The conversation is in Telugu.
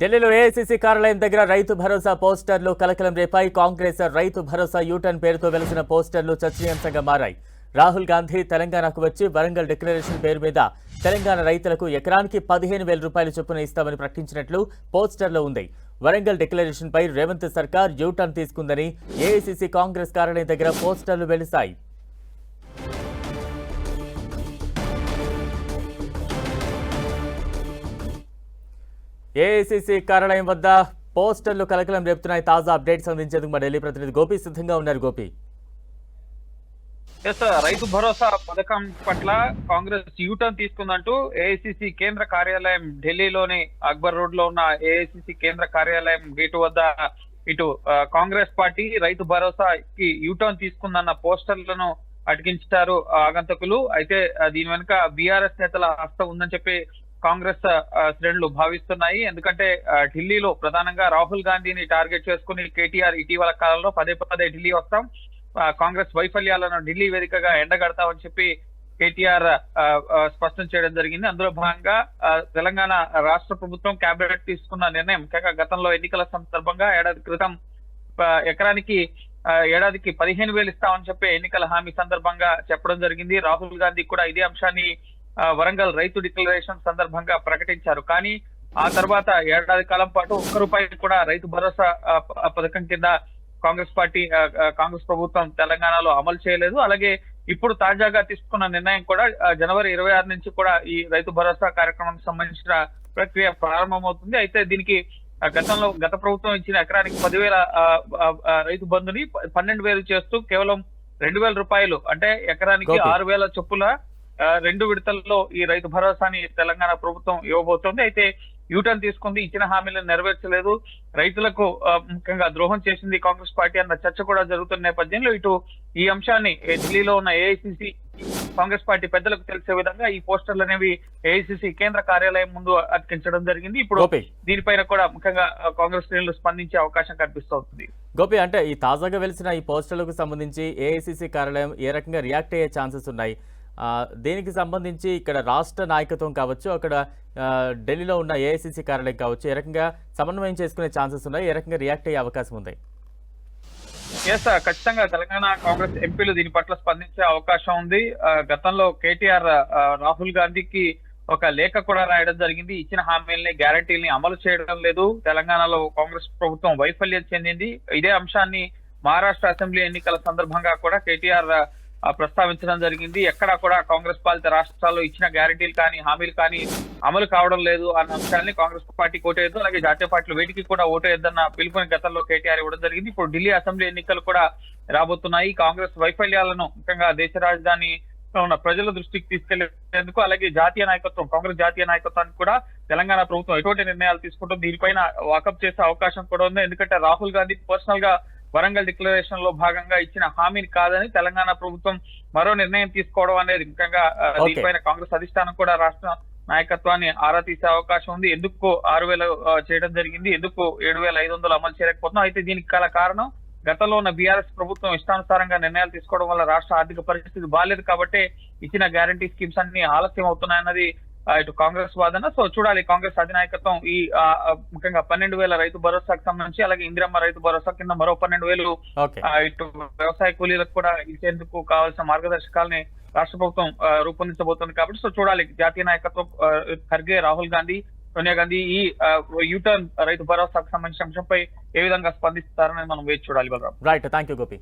ఢిల్లీలో ఏఐసీసీ కార్యాలయం దగ్గర రైతు భరోసా పోస్టర్లు కలకలం రేపాయి. కాంగ్రెస్ రైతు భరోసా యూటర్న్ పేరుతో వెలిసిన పోస్టర్లు చర్చనీయాంశంగా మారాయి. రాహుల్ గాంధీ తెలంగాణకు వచ్చి వరంగల్ డిక్లరేషన్ పేరు మీద తెలంగాణ రైతులకు ఎకరానికి పదిహేను వేల రూపాయలు చొప్పున ఇస్తామని ప్రకటించినట్లు పోస్టర్లో ఉంది. వరంగల్ డిక్లరేషన్పై రేవంత్ సర్కార్ యూటర్న్ తీసుకుందని ఏఐసీసీ కాంగ్రెస్ కార్యాలయం దగ్గర పోస్టర్లు వెలిశాయి. ఏఐసిసి కార్యాలయం వద్ద పోస్టర్లు కలకలం రేపుతున్నాయి. తాజా అప్డేట్స్ అందించేందుకు మా ఢిల్లీ ప్రతినిధి గోపి సిద్ధంగా ఉన్నారు. గోపి. ఎస్ రైతు భరోసా పథకం పట్ల కాంగ్రెస్ యూటర్న్ తీసుకుందంటూ ఏఐసిసి కేంద్ర కార్యాలయం ఢిల్లీలోని అక్బర్ రోడ్లో ఉన్న ఏఐసిసి కేంద్ర కార్యాలయం గేటు వద్ద ఇటు కాంగ్రెస్ పార్టీ రైతు భరోసాకి యూటర్న్ తీసుకుందన్న పోస్టర్లను అటికించారు ఆగంతకులు. అయితే దీని వెనుక బీఆర్ఎస్ నేతల హస్తం ఉందని చెప్పి కాంగ్రెస్ శ్రేణులు భావిస్తున్నాయి. ఎందుకంటే ఢిల్లీలో ప్రధానంగా రాహుల్ గాంధీని టార్గెట్ చేసుకుని కేటీఆర్ ఇటీవల కాలంలో పదే పదే ఢిల్లీ వస్తాం. కాంగ్రెస్ వైఫల్యాలను ఢిల్లీ వేదికగా ఎండగడతామని చెప్పి కేటీఆర్ స్పష్టం చేయడం జరిగింది. అందులో భాగంగా తెలంగాణ రాష్ట్ర ప్రభుత్వం కేబినెట్ తీసుకున్న నిర్ణయం. ముఖ్యంగా గతంలో ఎన్నికల సందర్భంగా ఏడాది క్రితం ఎకరానికి ఏడాదికి పదిహేను వేలు ఇస్తామని చెప్పి ఎన్నికల హామీ సందర్భంగా చెప్పడం జరిగింది. రాహుల్ గాంధీ కూడా ఇదే అంశాన్ని వరంగల్ రైతు డిక్లరేషన్ సందర్భంగా ప్రకటించారు. కానీ ఆ తర్వాత ఏడాది కాలం పాటు ఒక్క రూపాయి కూడా రైతు భరోసా పథకం కింద కాంగ్రెస్ పార్టీ కాంగ్రెస్ ప్రభుత్వం తెలంగాణలో అమలు చేయలేదు. అలాగే ఇప్పుడు తాజాగా తీసుకున్న నిర్ణయం కూడా జనవరి ఇరవై ఆరు నుంచి కూడా ఈ రైతు భరోసా కార్యక్రమానికి సంబంధించిన ప్రక్రియ ప్రారంభమవుతుంది. అయితే దీనికి గతంలో గత ప్రభుత్వం ఇచ్చిన ఎకరానికి పదివేల రైతు బంధుని పన్నెండు వేలు చేస్తూ కేవలం రెండు వేల రూపాయలు అంటే ఎకరానికి. ఆరు వేల చొప్పున ఆ, రెండు విడతల్లో ఈ రైతు భరోసాని తెలంగాణ ప్రభుత్వం ఇవ్వబోతోంది. అయితే యూటర్న్ తీసుకుంది ఇచ్చిన హామీలను నెరవేర్చలేదు. రైతులకు ముఖ్యంగా ద్రోహం చేసింది కాంగ్రెస్ పార్టీ అన్న చర్చ కూడా జరుగుతున్న నేపథ్యంలో ఇటు ఈ అంశాన్ని ఢిల్లీలో ఉన్న ఏఐసిసి కాంగ్రెస్ పార్టీ పెద్దలకు తెలిసే విధంగా ఈ పోస్టర్లు అనేవి ఏఐసిసి కేంద్ర కార్యాలయం ముందు అతికించడం జరిగింది. ఇప్పుడు దీనిపైన కూడా ముఖ్యంగా కాంగ్రెస్ శ్రేణులు స్పందించే అవకాశం కనిపిస్తోంది. గోపి అంటే ఈ తాజాగా వెలిసిన ఈ పోస్టర్లకు సంబంధించి ఏఐసీసీ కార్యాలయం ఏ రకంగా రియాక్ట్ అయ్యే ఛాన్సెస్ ఉన్నాయి? దీనికి సంబంధించి ఇక్కడ రాష్ట్ర నాయకత్వం కావచ్చు అక్కడ ఢిల్లీలో ఉన్న ఏఐసీసీ కార్యాలయం కావచ్చు ఏ రకంగా సమన్వయం చేసుకునే ఛాన్సెస్ ఉన్నాయి ఏ రకంగా రియాక్ట్ అయ్యే అవకాశం ఉంది? ఎస్ ఖచ్చితంగా తెలంగాణ కాంగ్రెస్ ఎంపీలు దీని పట్ల స్పందించే అవకాశం ఉంది. గతంలో కేటీఆర్ రాహుల్ గాంధీకి ఒక లేఖ కూడా రాయడం జరిగింది. ఇచ్చిన హామీలని గ్యారంటీల్ని అమలు చేయడం లేదు. తెలంగాణలో కాంగ్రెస్ ప్రభుత్వం వైఫల్యం చెందింది. ఇదే అంశాన్ని మహారాష్ట్ర అసెంబ్లీ ఎన్నికల సందర్భంగా కూడా కేటీఆర్ ప్రస్తావించడం జరిగింది. ఎక్కడా కూడా కాంగ్రెస్ పాలిత రాష్ట్రాల్లో ఇచ్చిన గ్యారంటీలు కానీ హామీలు కానీ అమలు కావడం లేదు అన్న అంశాన్ని కాంగ్రెస్ పార్టీ కోటేయద్దు. అలాగే జాతీయ పార్టీలు వేటికి కూడా ఓటేయద్దన్న పిలుపుని గతంలో కేటీఆర్ ఇవ్వడం జరిగింది. ఇప్పుడు ఢిల్లీ అసెంబ్లీ ఎన్నికలు కూడా రాబోతున్నాయి. కాంగ్రెస్ వైఫల్యాలను ముఖ్యంగా దేశ రాజధాని ఉన్న ప్రజల దృష్టికి తీసుకెళ్ళేందుకు అలాగే జాతీయ నాయకత్వం కాంగ్రెస్ జాతీయ నాయకత్వానికి కూడా తెలంగాణ ప్రభుత్వం ఎటువంటి నిర్ణయాలు తీసుకుంటుంది దీనిపైన వాకప్ చేసే అవకాశం కూడా ఉంది. ఎందుకంటే రాహుల్ గాంధీ పర్సనల్గా వరంగల్ డిక్లరేషన్లో భాగంగా ఇచ్చిన హామీని కాదని తెలంగాణ ప్రభుత్వం మరో నిర్ణయం తీసుకోవడం అనేది ముఖ్యంగా. దీనిపైన కాంగ్రెస్ అధిష్టానం కూడా రాష్ట్ర నాయకత్వాన్ని ఆరా తీసే అవకాశం ఉంది. ఎందుకు ఆరు వేలు చేయడం జరిగింది. ఎందుకు ఏడు వేల ఐదు వందలు అమలు చేయలేకపోతున్నాం. అయితే దీనికి గల కారణం గతంలో ఉన్న బీఆర్ఎస్ ప్రభుత్వం ఇష్టానుసారంగా నిర్ణయాలు తీసుకోవడం వల్ల రాష్ట్ర ఆర్థిక పరిస్థితి బాగాలేదు కాబట్టి ఇచ్చిన గ్యారంటీ స్కీమ్స్ అన్ని ఆలస్యం అవుతున్నాయన్నది ఇటు కాంగ్రెస్ వాదన. సో చూడాలి కాంగ్రెస్ అధినాయకత్వం ఈ ముఖ్యంగా పన్నెండు వేల రైతు భరోసాకు సంబంధించి అలాగే ఇందిరమ్మ రైతు భరోసా కింద మరో పన్నెండు వేలు ఇటు వ్యవసాయ కూలీలకు కూడా ఇచ్చేందుకు కావాల్సిన మార్గదర్శకాలని రాష్ట్ర ప్రభుత్వం రూపొందించబోతోంది కాబట్టి సో చూడాలి జాతీయ నాయకత్వం ఖర్గే రాహుల్ గాంధీ సోనియా గాంధీ ఈ యూటర్న్ రైతు భరోసాకు సంబంధించిన అంశంపై ఏ విధంగా స్పందిస్తారని మనం వేచి చూడాలి Balaram right thank you Gopi